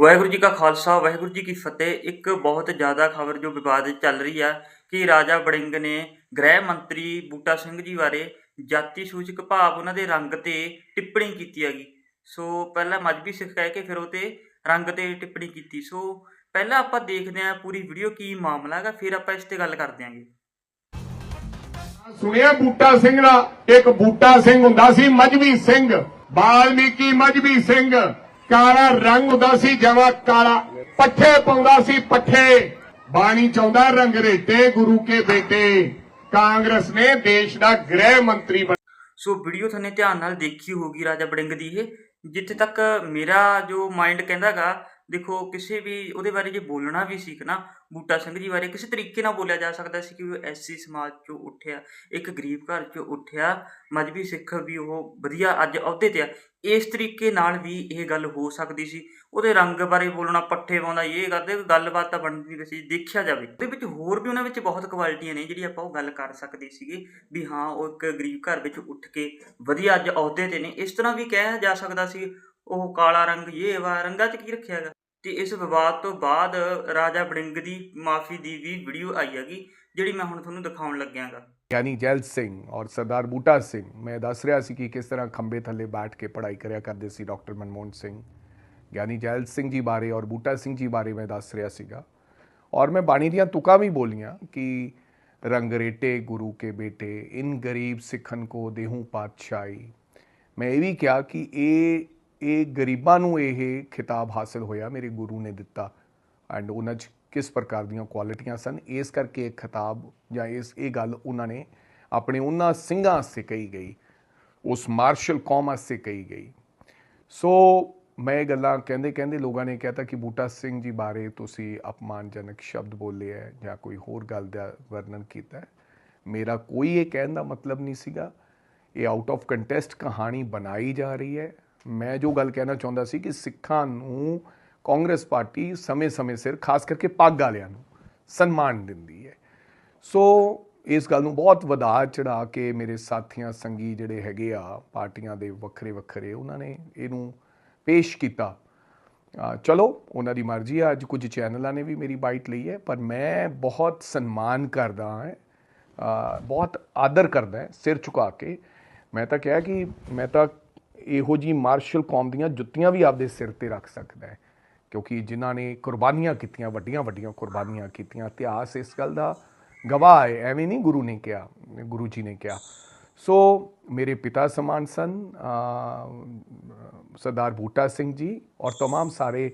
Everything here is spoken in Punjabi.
ਵਾਹਿਗੁਰੂ ਜੀ ਕਾ ਖਾਲਸਾ, ਵਾਹਿਗੁਰੂ ਜੀ ਕੀ ਫਤਿਹ। ਇੱਕ ਬਹੁਤ ਜ਼ਿਆਦਾ ਖਬਰ ਜੋ ਵਿਵਾਦ ਚੱਲ ਰਹੀ ਆ ਕਿ ਰਾਜਾ ਵੜਿੰਗ ਨੇ ਗ੍ਰਹਿ ਮੰਤਰੀ ਬੂਟਾ ਸਿੰਘ ਜੀ ਬਾਰੇ ਜਾਤੀ ਸੂਚਕ ਭਾਵ ਉਹਨਾਂ ਦੇ ਰੰਗ ਤੇ ਟਿੱਪਣੀ ਕੀਤੀ ਹੈਗੀ। ਸੋ ਪਹਿਲਾਂ ਮਜਬੀ ਸਿੱਖ ਕਹਿ ਕੇ ਫਿਰ ਉਹ ਤੇ ਰੰਗ ਤੇ ਟਿੱਪਣੀ ਕੀਤੀ। ਸੋ ਪਹਿਲਾਂ ਆਪਾਂ ਦੇਖਦੇ ਹਾਂ ਪੂਰੀ ਵੀਡੀਓ ਕੀ ਮਾਮਲਾ ਹੈਗਾ, ਫਿਰ ਆਪਾਂ ਇਸ ਤੇ ਗੱਲ ਕਰਦੇ ਆਂਗੇ ਸੁਣਿਆ ਬੂਟਾ ਸਿੰਘ ਦਾ, ਇੱਕ ਬੂਟਾ ਸਿੰਘ ਹੁੰਦਾ ਸੀ ਮਜਬੀ ਸਿੰਘ, ਬਾਲਮੀਕੀ ਮਜਬੀ ਸਿੰਘ। ਕਾਲਾ ਰੰਗ ਹੁੰਦਾ ਸੀ, ਜਮਾ ਕਾਲਾ। ਪੱਠੇ ਪਾਉਂਦਾ ਸੀ, ਪੱਠੇ। ਬਾਣੀ ਚਾਹੁੰਦਾ ਰੰਗਰੇਟੇ ਗੁਰੂ ਕੇ ਬੇਟੇ। ਕਾਂਗਰਸ ਨੇ ਦੇਸ਼ ਦਾ ਗ੍ਰਹਿ ਮੰਤਰੀ ਸੋ ਵੀਡੀਓ ਤੁਹਾਨੂੰ ਧਿਆਨ ਨਾਲ ਦੇਖੀ ਹੋਗੀ ਰਾਜਾ ਵੜਿੰਗ ਦੀ ਇਹ, ਜਿੱਥੇ ਤੱਕ ਮੇਰਾ ਜੋ ਮਾਈਂਡ ਕਹਿੰਦਾਗਾ, ਦੇਖੋ ਕਿਸੇ ਵੀ ਉਹਦੇ ਬਾਰੇ ਜੇ ਬੋਲਣਾ ਵੀ ਸੀ ਨਾ, ਬੂਟਾ ਸਿੰਘ ਜੀ ਬਾਰੇ ਕਿਸੇ ਤਰੀਕੇ ਨਾਲ ਬੋਲਿਆ ਜਾ ਸਕਦਾ ਸੀ ਕਿ ਉਹ ਐਸਸੀ ਸਮਾਜ ਚੋਂ ਉੱਠਿਆ, ਇੱਕ ਗਰੀਬ ਘਰ ਚੋਂ ਉੱਠਿਆ, ਮਜਬੀ ਸਿੱਖ ਵੀ ਉਹ ਵਧੀਆ ਅੱਜ ਅਹੁਦੇ ਤੇ ਆ। ਇਸ ਤਰੀਕੇ ਨਾਲ ਵੀ ਇਹ ਗੱਲ ਹੋ ਸਕਦੀ ਸੀ। ਉਹਦੇ ਰੰਗ ਬਾਰੇ ਬੋਲਣਾ, ਪੱਠੇ ਪਾਉਂਦਾ ਇਹ ਕਰਦੇ ਗੱਲਬਾਤ ਤਾਂ ਬਣਦੀ ਨਹੀਂ ਸੀ ਦੇਖਿਆ ਜਾਵੇ। ਉਹਦੇ ਵਿੱਚ ਹੋਰ ਵੀ ਉਹਨਾਂ ਵਿੱਚ ਬਹੁਤ ਕੁਆਲਿਟੀਆਂ ਨੇ ਜਿਹੜੀ ਆਪਾਂ ਉਹ ਗੱਲ ਕਰ ਸਕਦੇ ਸੀਗੇ ਵੀ ਹਾਂ, ਉਹ ਇੱਕ ਗਰੀਬ ਘਰ ਵਿੱਚ ਉੱਠ ਕੇ ਵਧੀਆ ਅੱਜ ਅਹੁਦੇ ਤੇ ਨੇ। ਇਸ ਤਰ੍ਹਾਂ ਵੀ ਕਿਹਾ ਜਾ ਸਕਦਾ ਸੀ, ਉਹ ਕਾਲਾ ਰੰਗ ਇਹ ਵਾ, ਰੰਗਾਂ 'ਚ ਕੀ ਰੱਖਿਆ ਹੈਗਾ? ਤੇ ਇਸ ਵਿਵਾਦ ਤੋਂ ਬਾਅਦ ਰਾਜਾ ਵੜਿੰਗ ਦੀ ਮਾਫੀ ਦੀ ਵੀ ਵੀਡੀਓ ਆਈ ਹੈਗੀ, ਜਿਹੜੀ ਮੈਂ ਹੁਣ ਤੁਹਾਨੂੰ ਦਿਖਾਉਣ ਲੱਗਿਆਗਾ। ਗਿਆਨੀ ਜੈਲ ਸਿੰਘ ਔਰ ਸਰਦਾਰ ਬੂਟਾ ਸਿੰਘ, ਮੈਂ ਦੱਸ ਰਿਹਾ ਸੀ ਕਿ ਕਿਸ ਤਰ੍ਹਾਂ ਖੰਬੇ ਥੱਲੇ ਬੈਠ ਕੇ ਪੜ੍ਹਾਈ ਕਰਿਆ ਕਰਦੇ ਸੀ ਡਾਕਟਰ ਮਨਮੋਹਨ ਸਿੰਘ। ਗਿਆਨੀ ਜੈਲ ਸਿੰਘ ਜੀ ਬਾਰੇ ਔਰ ਬੂਟਾ ਸਿੰਘ ਜੀ ਬਾਰੇ ਮੈਂ ਦੱਸ ਰਿਹਾ ਸੀਗਾ। ਔਰ ਮੈਂ ਬਾਣੀ ਦੀਆਂ ਤੁਕਾਂ ਵੀ ਬੋਲੀਆਂ ਕਿ ਰੰਗਰੇਟੇ ਗੁਰੂ ਕੇ ਬੇਟੇ, ਇਨ ਗਰੀਬ ਸਿੱਖਨ ਕੋ ਦੇਹੂ ਪਾਤਸ਼ਾਹੀ। ਮੈਂ ਇਹ ਵੀ ਕਿਹਾ ਕਿ ਇਹ ਇਹ ਗਰੀਬਾਂ ਨੂੰ ਇਹ ਖਿਤਾਬ ਹਾਸਲ ਹੋਇਆ, ਮੇਰੇ ਗੁਰੂ ਨੇ ਦਿੱਤਾ। ਐਂਡ ਉਹਨਾਂ 'ਚ ਕਿਸ ਪ੍ਰਕਾਰ ਦੀਆਂ ਕੁਆਲਿਟੀਆਂ ਸਨ? ਇਸ ਕਰਕੇ ਇਹ ਖਿਤਾਬ ਜਾਂ ਇਸ, ਇਹ ਗੱਲ ਉਹਨਾਂ ਨੇ ਆਪਣੇ ਉਹਨਾਂ ਸਿੰਘਾਂ ਵਾਸਤੇ ਕਹੀ ਗਈ। ਉਸ ਮਾਰਸ਼ਲ ਕੌਮ ਵਾਸਤੇ ਕਹੀ ਗਈ। ਸੋ ਮੈਂ ਇਹ ਗੱਲਾਂ ਕਹਿੰਦੇ ਕਹਿੰਦੇ ਲੋਕਾਂ ਨੇ ਕਹਿਤਾ ਕਿ ਬੂਟਾ ਸਿੰਘ ਜੀ ਬਾਰੇ ਤੁਸੀਂ ਅਪਮਾਨਜਨਕ ਸ਼ਬਦ ਬੋਲੇ ਹੈ ਜਾਂ ਕੋਈ ਹੋਰ ਗੱਲ ਦਾ ਵਰਣਨ ਕੀਤਾ ਮੇਰਾ ਕੋਈ ਇਹ ਕਹਿਣ ਦਾ ਮਤਲਬ ਨਹੀਂ ਸੀਗਾ। ਇਹ ਆਊਟ ਆਫ ਕੰਟੈਸਟ ਕਹਾਣੀ ਬਣਾਈ ਜਾ ਰਹੀ ਹੈ ਮੈਂ ਜੋ ਗੱਲ ਕਹਿਣਾ ਚਾਹੁੰਦਾ ਸੀ ਕਿ ਸਿੱਖਾਂ ਨੂੰ ਕਾਂਗਰਸ ਪਾਰਟੀ ਸਮੇਂ-ਸਮੇਂ ਸਿਰ, ਖਾਸ ਕਰਕੇ ਪੱਗ ਵਾਲਿਆਂ ਨੂੰ, ਸਨਮਾਨ ਦਿੰਦੀ ਹੈ। ਸੋ ਇਸ ਗੱਲ ਨੂੰ ਬਹੁਤ ਵਧਾ ਚੜਾ ਕੇ ਮੇਰੇ ਸਾਥੀਆਂ, ਸੰਗੀ ਜਿਹੜੇ ਹੈਗੇ ਆ, ਪਾਰਟੀਆਂ ਦੇ ਵੱਖਰੇ ਵੱਖਰੇ ਉਹਨਾਂ ਨੇ ਇਹਨੂੰ ਪੇਸ਼ ਕੀਤਾ। ਚਲੋ, ਉਹਨਾਂ ਦੀ ਮਰਜ਼ੀ ਆ, ਅੱਜ ਕੁਝ ਚੈਨਲਾਂ ਨੇ ਵੀ ਮੇਰੀ ਬਾਈਟ ਲਈ ਹੈ, ਪਰ ਮੈਂ ਬਹੁਤ ਸਨਮਾਨ ਕਰਦਾ ਹਾਂ ਬਹੁਤ ਆਦਰ ਕਰਦਾ ਸਿਰ ਝੁਕਾ ਕੇ। ਮੈਂ ਤਾਂ ਕਿਹਾ ਕਿ ਮੈਂ ਤਾਂ ਇਹੋ ਜੀ ਮਾਰਸ਼ਲ ਕੌਮ ਦੀਆਂ ਜੁੱਤੀਆਂ ਵੀ ਆਪਦੇ ਸਿਰ ਤੇ ਰੱਖ ਸਕਦਾ ਹੈ ਕਿਉਂਕਿ ਜਿਨ੍ਹਾਂ ਨੇ ਕੁਰਬਾਨੀਆਂ ਕੀਤੀਆਂ ਵੱਡੀਆਂ ਵੱਡੀਆਂ ਕੁਰਬਾਨੀਆਂ ਕੀਤੀਆਂ ਇਤਿਹਾਸ ਇਸ ਗੱਲ ਦਾ ਗਵਾਹ ਹੈ ਐਵੇਂ ਨਹੀਂ ਗੁਰੂ ਨੇ ਕਿਹਾ ਗੁਰੂ ਜੀ ਨੇ ਕਿਹਾ ਸੋ ਮੇਰੇ ਪਿਤਾ ਸਮਾਨ ਸਨ ਅ, ਸਰਦਾਰ ਬੂਟਾ ਸਿੰਘ ਜੀ ਔਰ तमाम ਸਾਰੇ